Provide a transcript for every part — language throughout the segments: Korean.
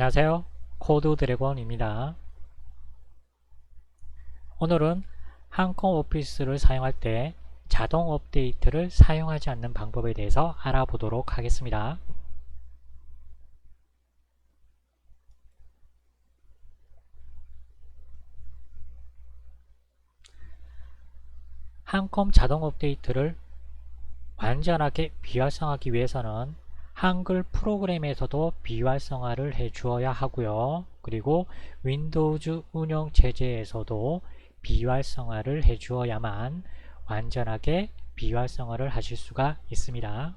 안녕하세요. 코드 드래곤입니다. 오늘은 한컴 오피스를 사용할 때 자동 업데이트를 사용하지 않는 방법에 대해서 알아보도록 하겠습니다. 한컴 자동 업데이트를 완전하게 비활성화하기 위해서는 한글 프로그램에서도 비활성화를 해 주어야 하고요. 그리고 윈도우즈 운영 체제에서도 비활성화를 해 주어야만 완전하게 비활성화를 하실 수가 있습니다.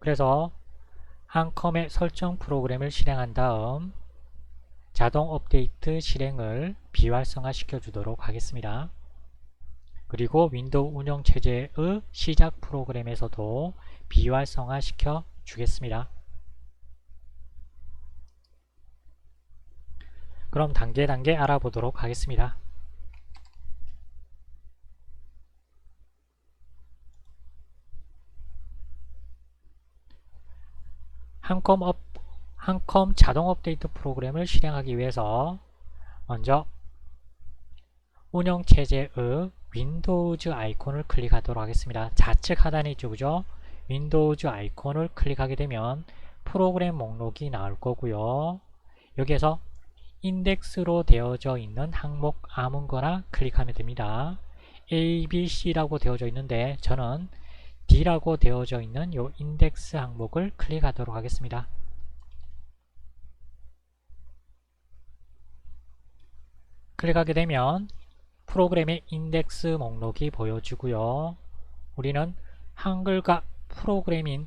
그래서 한컴의 설정 프로그램을 실행한 다음 자동 업데이트 실행을 비활성화 시켜 주도록 하겠습니다. 그리고 윈도우 운영체제의 시작 프로그램에서도 비활성화 시켜 주겠습니다. 그럼 단계 단계 알아보도록 하겠습니다. 한컴 업, 한컴 자동 업데이트 프로그램을 실행하기 위해서 먼저 운영체제의 윈도우즈 아이콘을 클릭하도록 하겠습니다. 좌측 하단에 있죠. 그죠? 윈도우즈 아이콘을 클릭하게 되면 프로그램 목록이 나올 거고요. 여기에서 인덱스로 되어져 있는 항목 아무거나 클릭하면 됩니다. A, B, C라고 되어져 있는데 저는 D라고 되어져 있는 이 인덱스 항목을 클릭하도록 하겠습니다. 클릭하게 되면 프로그램의 인덱스 목록이 보여지고요. 우리는 한글과 프로그램인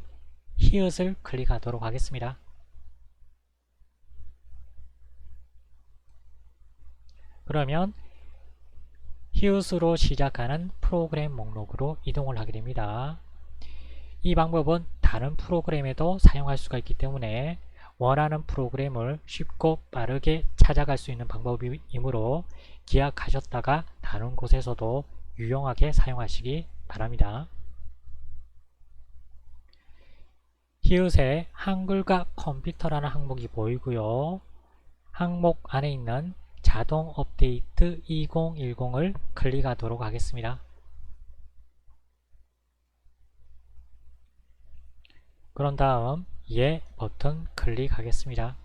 히읗을 클릭하도록 하겠습니다. 그러면 히읗으로 시작하는 프로그램 목록으로 이동을 하게 됩니다. 이 방법은 다른 프로그램에도 사용할 수가 있기 때문에 원하는 프로그램을 쉽고 빠르게 찾아갈 수 있는 방법이므로 기약하셨다가 다른 곳에서도 유용하게 사용하시기 바랍니다. 히읗에 한글과 컴퓨터라는 항목이 보이고요. 항목 안에 있는 자동 업데이트 2010을 클릭하도록 하겠습니다. 그런 다음 예 버튼 클릭하겠습니다.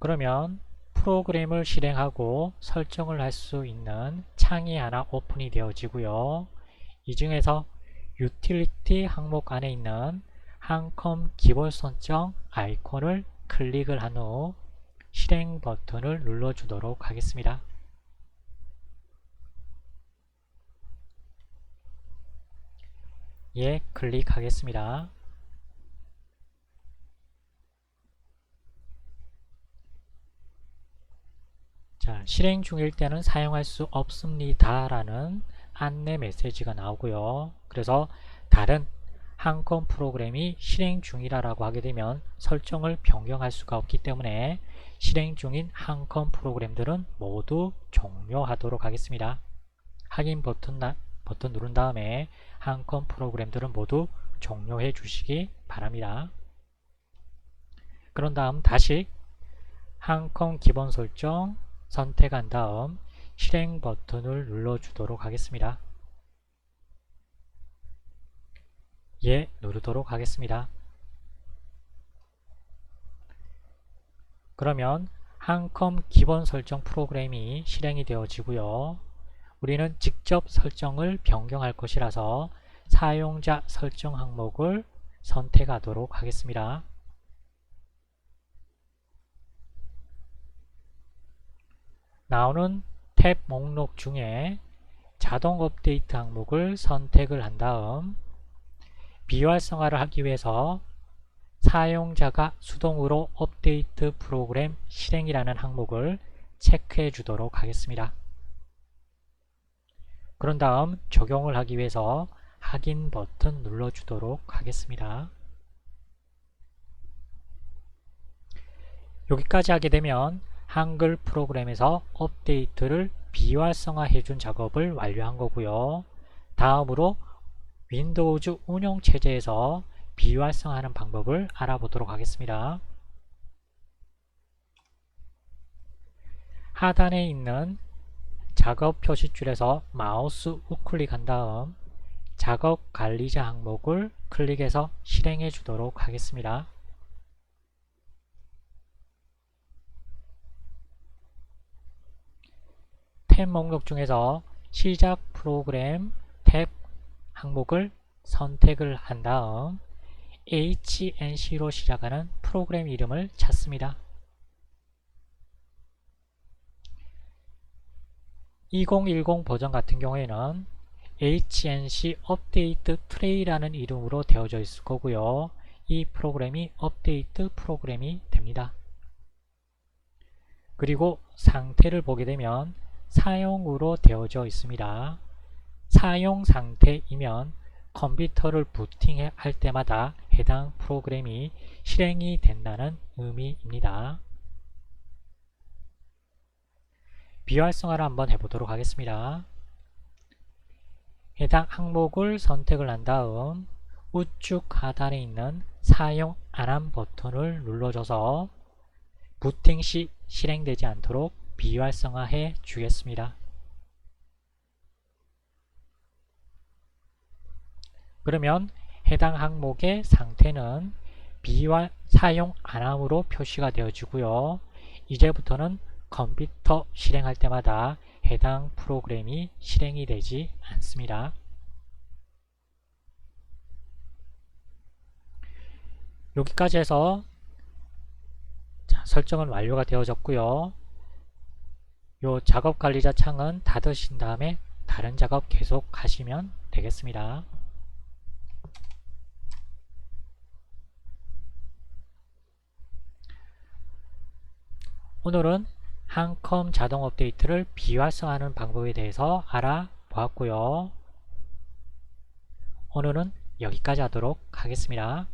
그러면 프로그램을 실행하고 설정을 할 수 있는 창이 하나 오픈이 되어지고요. 이 중에서 유틸리티 항목 안에 있는 한컴 기본 설정 아이콘을 클릭을 한 후 실행 버튼을 눌러주도록 하겠습니다. 예, 클릭하겠습니다. 자, 실행 중일 때는 사용할 수 없습니다. 라는 안내 메시지가 나오고요. 그래서 다른 한컴 프로그램이 실행 중이라고 하게 되면 설정을 변경할 수가 없기 때문에 실행 중인 한컴 프로그램들은 모두 종료하도록 하겠습니다. 확인 버튼, 버튼 누른 다음에 한컴 프로그램들은 모두 종료해 주시기 바랍니다. 그런 다음 다시 한컴 기본 설정 선택한 다음 실행 버튼을 눌러 주도록 하겠습니다. 예 누르도록 하겠습니다. 그러면 한컴 기본 설정 프로그램이 실행이 되어지고요. 우리는 직접 설정을 변경할 것이라서 사용자 설정 항목을 선택하도록 하겠습니다. 나오는 탭 목록 중에 자동 업데이트 항목을 선택을 한 다음 비활성화를 하기 위해서 사용자가 수동으로 업데이트 프로그램 실행이라는 항목을 체크해 주도록 하겠습니다. 그런 다음 적용을 하기 위해서 확인 버튼 눌러주도록 하겠습니다. 여기까지 하게 되면 한글 프로그램에서 업데이트를 비활성화 해 준 작업을 완료한 거고요. 다음으로 윈도우즈 운영체제에서 비활성화하는 방법을 알아보도록 하겠습니다. 하단에 있는 작업 표시줄에서 마우스 우클릭한 다음 작업 관리자 항목을 클릭해서 실행해 주도록 하겠습니다. 탭 목록 중에서 시작 프로그램 탭 항목을 선택을 한 다음 HNC로 시작하는 프로그램 이름을 찾습니다. 2010 버전 같은 경우에는 HNC 업데이트 트레이라는 이름으로 되어져 있을 거고요. 이 프로그램이 업데이트 프로그램이 됩니다. 그리고 상태를 보게 되면 사용으로 되어져 있습니다. 사용 상태이면 컴퓨터를 부팅할 때마다 해당 프로그램이 실행이 된다는 의미입니다. 비활성화를 한번 해보도록 하겠습니다. 해당 항목을 선택을 한 다음 우측 하단에 있는 사용 안 한 버튼을 눌러줘서 부팅 시 실행되지 않도록 비활성화해 주겠습니다. 그러면 해당 항목의 상태는 비활 사용 안함으로 표시가 되어지고요. 이제부터는 컴퓨터 실행할 때마다 해당 프로그램이 실행이 되지 않습니다. 여기까지 해서 자, 설정은 완료가 되어졌고요. 요 작업 관리자 창은 닫으신 다음에 다른 작업 계속 하시면 되겠습니다. 오늘은 한컴 자동 업데이트를 비활성화하는 방법에 대해서 알아보았고요. 오늘은 여기까지 하도록 하겠습니다.